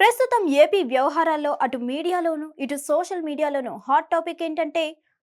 ప్రస్తుతం ఏపీ వ్యవహారాల్లో అటు మీడియాలోను ఇటు సోషల్ మీడియాలోను హాట్ టాపిక్ ఏంటంటే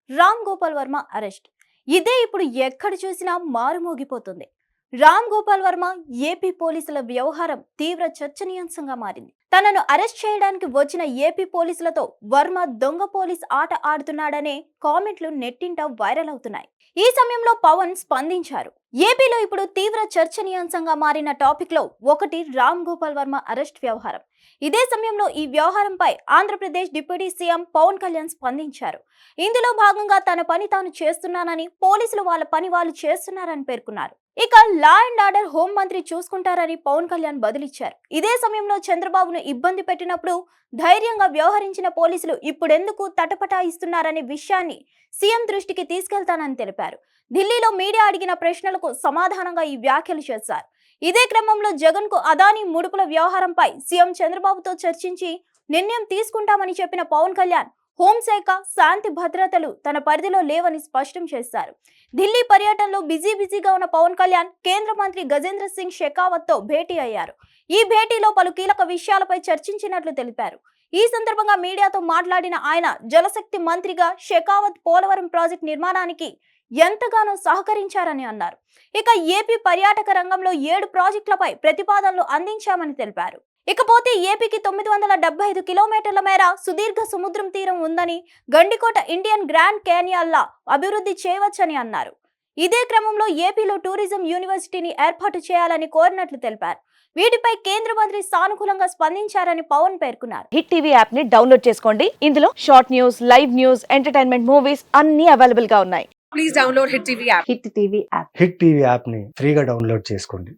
రామ్ గోపాల్ వర్మ అరెస్ట్. ఇదే ఇప్పుడు ఎక్కడ చూసినా మారుమోగిపోతుంది. రామ్ గోపాల్ వర్మ ఏపీ పోలీసుల వ్యవహారం తీవ్ర చర్చనీయాంశంగా మారింది. తనను అరెస్ట్ చేయడానికి వచ్చిన ఏపీ పోలీసులతో వర్మ దొంగ పోలీస్ ఆట ఆడుతున్నాడనే కామెంట్లు నెట్టింట వైరల్ అవుతున్నాయి. ఈ సమయంలో పవన్ స్పందించారు. ఏపీలో ఇప్పుడు తీవ్ర చర్చనీయాంశంగా మారిన టాపిక్లో ఒకటి రామ్ గోపాల్ వర్మ అరెస్ట్ వ్యవహారం. ఇదే సమయంలో ఈ వ్యవహారంపై ఆంధ్రప్రదేశ్ డిప్యూటీ సీఎం పవన్ కళ్యాణ్ స్పందించారు. ఇందులో భాగంగా తన పని తాను చేస్తున్నానని పోలీసులు వాళ్ళ పని వాళ్ళు చేస్తున్నారని పేర్కొన్నారు. ఇక లా అండ్ ఆర్డర్ హోం మంత్రి చూసుకుంటారని పవన్ కళ్యాణ్ బదులిచ్చారు. ఇదే సమయంలో చంద్రబాబును ఇబ్బంది పెట్టినప్పుడు ధైర్యంగా వ్యవహరించిన పోలీసులు ఇప్పుడెందుకు తటపటాయిస్తున్నారనే విషయాన్ని సీఎం దృష్టికి తీసుకెళ్తానని తెలిపారు. ఢిల్లీలో మీడియా అడిగిన ప్రశ్నలకు సమాధానంగా ఈ వ్యాఖ్యలు చేశారు. ఇదే క్రమంలో జగన్కు అదానీ ముడుపుల వ్యవహారంపై సీఎం చంద్రబాబుతో చర్చించి నిర్ణయం తీసుకుంటామని చెప్పిన పవన్ కళ్యాణ్ హోంశాఖ శాంతి భద్రతలు తన పరిధిలో లేవని స్పష్టం చేశారు. ఢిల్లీ పర్యటనలో బిజీ బిజీగా ఉన్న పవన్ కళ్యాణ్ కేంద్ర మంత్రి గజేంద్ర సింగ్ షెకావత్తో భేటీ అయ్యారు. ఈ భేటీలో పలు కీలక విషయాలపై చర్చించినట్లు తెలిపారు. ఈ సందర్భంగా మీడియాతో మాట్లాడిన ఆయన జలశక్తి మంత్రిగా షెకావత్ పోలవరం ప్రాజెక్టు నిర్మాణానికి ఎంతగానో సహకరించారని అన్నారు. ఇక ఏపీ పర్యాటక రంగంలో ఏడు ప్రాజెక్టులపై ప్రతిపాదనలు అందించామని తెలిపారు. ఇకపోతే ఏపీకి తొమ్మిది వందల డెబ్బై ఐదు కిలోమీటర్ల మేర సుదీర్ఘ సముద్రం తీరం ఉందని గండికోట ఇండియన్ గ్రాండ్ క్యానియల్లా అభివృద్ధి చేయవచ్చని అన్నారు. ఇదే క్రమంలో ఏపీలో టూరిజం యూనివర్సిటీని ఏర్పాటు చేయాలని కోరినట్లు తెలిపారు. వీటిపై కేంద్ర మంత్రి సానుకూలంగా స్పందించారని పవన్ పేర్కొన్నారు. హిట్ టీవీ యాప్ని డౌన్లోడ్ చేసుకోండి. ఇందులో short news live news entertainment movies అన్ని అవైలబుల్గా ఉన్నాయి. please download Hit TV app. Hit TV app. Hit TV యాప్ని ఫ్రీగా డౌన్లోడ్ చేసుకోండి.